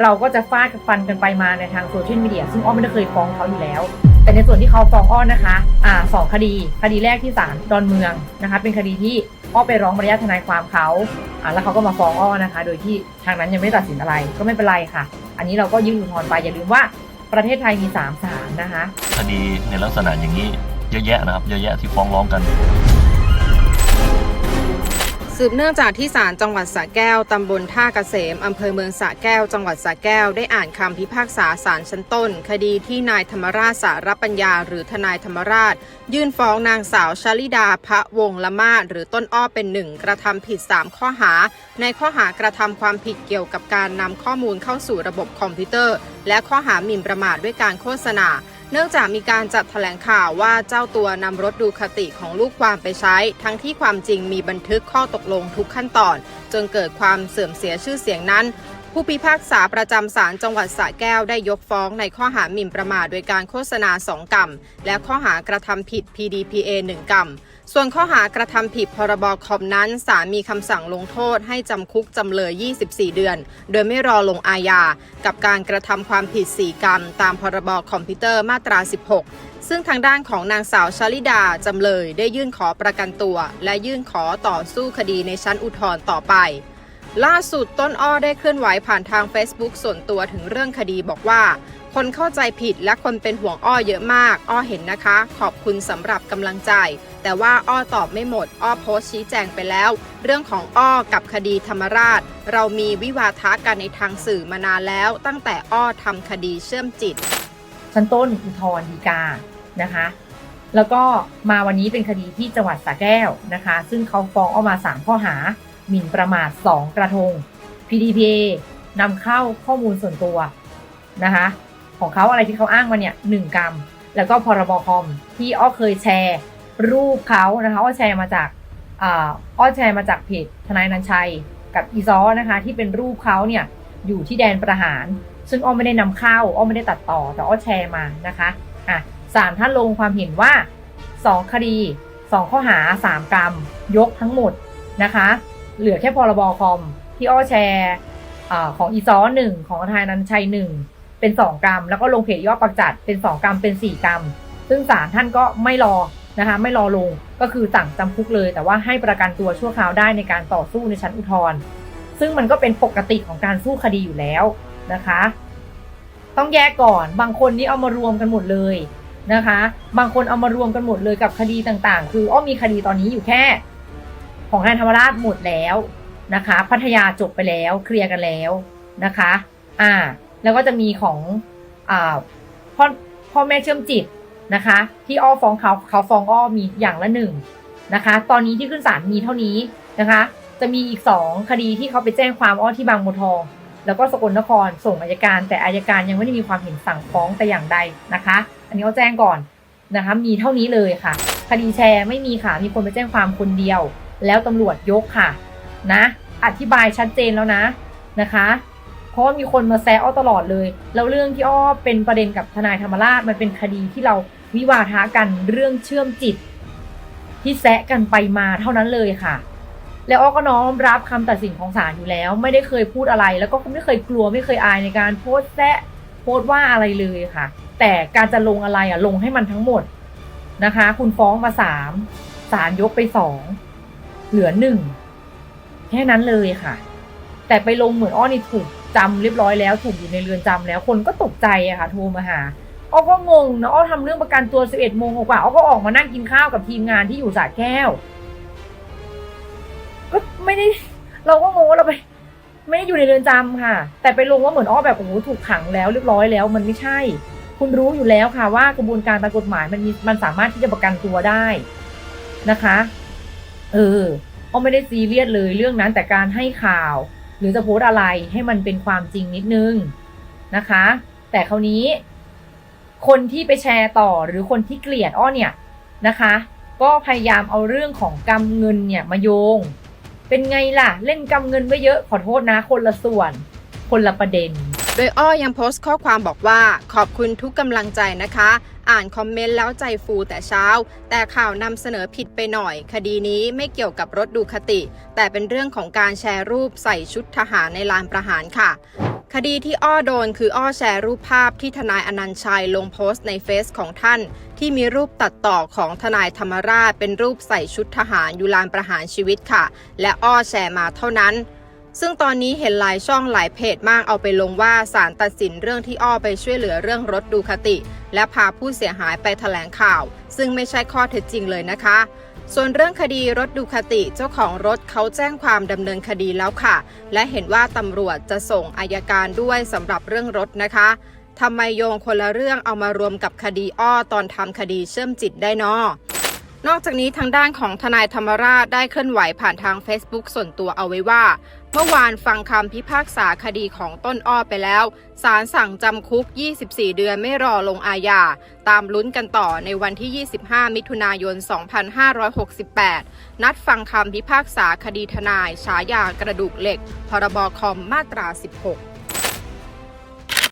เราก็จะฟาดกับฟันกันไปมาในทางโซเชียลมีเดียซึ่งอ้อไม่ได้เคยฟ้องเขาอยู่แล้ว แต่ในส่วนที่เขาฟ้องอ้อนะคะอ่าสองคดี คดีแรกที่ศาลดอนเมืองนะคะ เป็นคดีที่อ้อไปร้องมารยาททนายความเขาอ่าแล้วเขาก็มาฟ้องอ้อนะคะ โดยที่ทางนั้นยังไม่ตัดสินอะไรก็ไม่เป็นไรค่ะ อันนี้เราก็ยื่นอุทธรณ์ไปอย่าลืมว่าประเทศไทยมีสามศาลนะคะ คดีในลักษณะอย่างนี้เยอะแยะนะครับ เยอะแยะที่ฟ้องร้องกัน สืบเนื่องจากที่ศาลจังหวัดสระแก้ว ตำบลท่าเกษม อำเภอเมืองสระแก้ว จังหวัดสระแก้ว ได้อ่านคำพิพากษาศาลชั้นต้น คดีที่นายธรรมราชสารปัญญา หรือทนายธรรมราช ยื่นฟ้องนางสาวชลิดาพระวงศละมาศหรือต้นอ้อเป็นหนึ่งกระทำผิด 3 ข้อหา ในข้อหากระทำความผิดเกี่ยวกับการนำข้อมูลเข้าสู่ระบบคอมพิวเตอร์ และข้อหาหมิ่นประมาทด้วยการโฆษณา เนื่องจากมีการจัดแถลงข่าวว่าเจ้าตัวนำรถดูคติของลูกความไปใช้ ทั้งที่ความจริงมีบันทึกข้อตกลงทุกขั้นตอน จนเกิดความเสื่อมเสียชื่อเสียงนั้น ผู้พิพากษาประจำศาลจังหวัดสระแก้วได้ยกฟ้องในข้อหาหมิ่นประมาทโดยการโฆษณา 2 กรรม และข้อหากระทำผิด PDPA 1 กรรม ส่วนข้อหากระทำผิดพรบคอมนั้นศาลมีคำสั่งลงโทษให้จำคุกจำเลย 24 เดือน โดยไม่รอลงอาญา กับการกระทำความผิด 4 กรรม ตามพรบคอมพิวเตอร์มาตรา 16 ซึ่งทางด้านของนางสาวชลิดา จำเลยได้ยื่นขอประกันตัว และยื่นขอต่อสู้คดีในชั้นอุทธรณ์ต่อไป ล่าสุดต้นอ้อได้เคลื่อนไหวผ่านทาง Facebook ส่วนตัวถึงเรื่องคดีบอกว่าคนเข้าใจผิดและคนเป็นห่วงอ้อเยอะมาก อ้อเห็นนะคะ ขอบคุณสำหรับกำลังใจ แต่ว่าอ้อตอบไม่หมด อ้อโพสต์ชี้แจงไปแล้ว เรื่องของอ้อกับคดีธรรมราช เรามีวิวาทะกันในทางสื่อมานานแล้ว ตั้งแต่อ้อทำคดีเชื่อมจิต ชั้นต้นอุทธรณ์ฎีกานะคะ แล้วก็มาวันนี้เป็นคดีที่จังหวัดสระแก้วนะคะ ซึ่งเขาฟ้องออกมา 3 ข้อหา หมิ่นประมาท 2 กระทง PDPA นำเข้าข้อมูลส่วนตัวนะคะ ของเขาอะไรที่เขาอ้างมาเนี่ยหนึ่งกรรม แล้วก็พรบคอมที่อ้อเคยแชร์ รูปเขานะคะอ้อแชร์มาจากอ้อแชร์มาจากเพจทนายนันชัยกับอีซอนะคะ ที่เป็นรูปเขาเนี่ยอยู่ที่แดนประหาร ซึ่งอ้อไม่ได้นำเข้าอ้อไม่ได้ตัดต่อแต่อ้อแชร์มานะคะอะศาลท่านลงความเห็นว่า 2 คดี 2 ข้อหา 3 กรรม ยกทั้งหมดนะคะ เหลือแค่พรบคอมที่อ้อแชร์ของอีซอหนึ่งของทนายนันชัยหนึ่งเป็น 2 กรรม แล้วก็ลงเพจยอดประจัดเป็น 2 กรรมเป็น 4 กรรม ซึ่งศาลท่านก็ไม่รอ นะคะไม่รอลงก็คือสั่งจำคุกเลย แต่ว่าให้ประกันตัวชั่วคราวได้ในการต่อสู้ในชั้นอุทธรณ์ซึ่งมันก็เป็นปกติของการสู้คดีอยู่แล้วนะคะ ต้องแยกก่อนบางคนนี่เอามารวมกันหมดเลยนะคะ บางคนเอามารวมกันหมดเลยกับคดีต่างๆ คืออ้อมีคดีตอนนี้อยู่แค่ ของนายธรรมราชหมดแล้วนะคะ พัทยาจบไปแล้วเคลียร์กันแล้วนะคะ อ่า แล้วก็จะมีของอ่าพ่อพ่อแม่เชื่อมจิต นะคะ ที่อ้อฟ้องเขาเขาฟ้องอ้อมีอย่างละหนึ่งนะคะ ตอนนี้ที่ขึ้นศาลมีเท่านี้นะคะ จะมีอีกสองคดีที่เขาไปแจ้งความอ้อที่บางบัวทอง แล้วก็สกลนครส่งอายการ แต่อายการยังไม่ได้มีความเห็นสั่งฟ้องแต่อย่างใดนะคะ อันนี้ก็แจ้งก่อนนะคะ มีเท่านี้เลยค่ะ คดีแชร์ไม่มีค่ะมีคนไปแจ้งความคนเดียว แล้วตำรวจยกค่ะนะอธิบายชัดเจนแล้วนะนะคะเพราะว่ามีคนมาแซะอ้อตลอดเลย แล้วเรื่องที่อ้อเป็นประเด็นกับทนายธรรมราชมันเป็นคดีที่เรา วิวาทะกันเรื่องเชื่อมจิต ที่แซะกันไปมาเท่านั้นเลยค่ะ แล้วอ้อก็น้อมรับคำตัดสินของศาลอยู่แล้ว ไม่ได้เคยพูดอะไร แล้วก็ไม่เคยกลัวไม่เคยอายในการโพสแซะโพสว่าอะไรเลยค่ะ แต่การจะลงอะไรอะลงให้มันทั้งหมดนะคะ คุณฟ้องมาสามศาลยกไปสองเหลือหนึ่งแค่นั้นเลยค่ะ แต่ไปลงเหมือนอ้อนี่ถูกจำเรียบร้อยแล้วถูกอยู่ในเรือนจำแล้วคนก็ตกใจอะค่ะโทรมาหา อ้อก็งงนะอ้อทำเรื่องประกันตัว 11โมงกว่าอ้อก็ออกมานั่งกินข้าวกับทีมงานที่อยู่สระแก้ว ก็ไม่ได้ เราก็งงว่าเราไป ไม่ได้อยู่ในเรือนจำค่ะ แต่ไปลงว่าเหมือนอ้อแบบโอ้โหถูกขังแล้วเรียบร้อยแล้ว มันไม่ใช่ คุณรู้อยู่แล้วค่ะว่ากระบวนการตามกฎหมายมันมีมันสามารถที่จะประกันตัวได้นะคะ เอออ้อไม่ได้ซีเรียสเลยเรื่องนั้นแต่การให้ข่าว หรือจะโพสอะไรให้มันเป็นความจริงนิดนึงนะคะ แต่คราวนี้ คนที่ไปแชร์ต่อหรือคนที่เกลียดอ้อเนี่ยนะคะ ก็พยายามเอาเรื่องของกำเงินเนี่ยมาโยง เป็นไงล่ะ เล่นกำเงินไว้เยอะขอโทษนะคนละส่วน คนละประเด็น โดยอ้อยังโพสต์ข้อความบอกว่าขอบคุณทุกกำลังใจนะคะ อ่านคอมเมนต์แล้วใจฟูแต่เช้า แต่ข่าวนำเสนอผิดไปหน่อย คดีนี้ไม่เกี่ยวกับรถดูคติ แต่เป็นเรื่องของการแชร์รูปใส่ชุดทหารในลานประหารค่ะ คดีที่อ้อโดนคืออ้อแชร์รูปภาพที่ทนายอนันชัยลงโพสต์ในเฟซของท่าน ที่มีรูปตัดต่อของทนายธรรมราช เป็นรูปใส่ชุดทหารยูลานประหารชีวิตค่ะ และอ้อแชร์มาเท่านั้น ซึ่งตอนนี้เห็นหลายช่องหลายเพจมากเอาไปลงว่าศาลตัดสินเรื่องที่อ้อไปช่วยเหลือเรื่องรถดูคติ และพาผู้เสียหายไปแถลงข่าว ซึ่งไม่ใช่ข้อเท็จจริงเลยนะคะ ส่วนเรื่องคดีรถดูคติเจ้าของรถเขาแจ้งความดำเนินคดีแล้วค่ะ และเห็นว่าตำรวจจะส่งอายการด้วยสำหรับเรื่องรถนะคะทำไมโยงคนละเรื่องเอามารวมกับคดีอ้อตอนทำคดีเชื่อมจิตได้นอ นอกจากนี้ทางด้านของทนายธรรมราชได้เคลื่อนไหวผ่านทาง Facebook ส่วนตัวเอาไว้ว่า เมื่อวานฟังคำพิพากษาคดีของต้นอ้อไปแล้วศาลสั่งจำคุก 24 เดือนไม่รอลงอาญา ตามลุ้นกันต่อในวันที่ 25 มิถุนายน 2568 นัดฟังคำพิพากษาคดีทนายฉายากระดูกเหล็ก พรบคอมมาตรา 16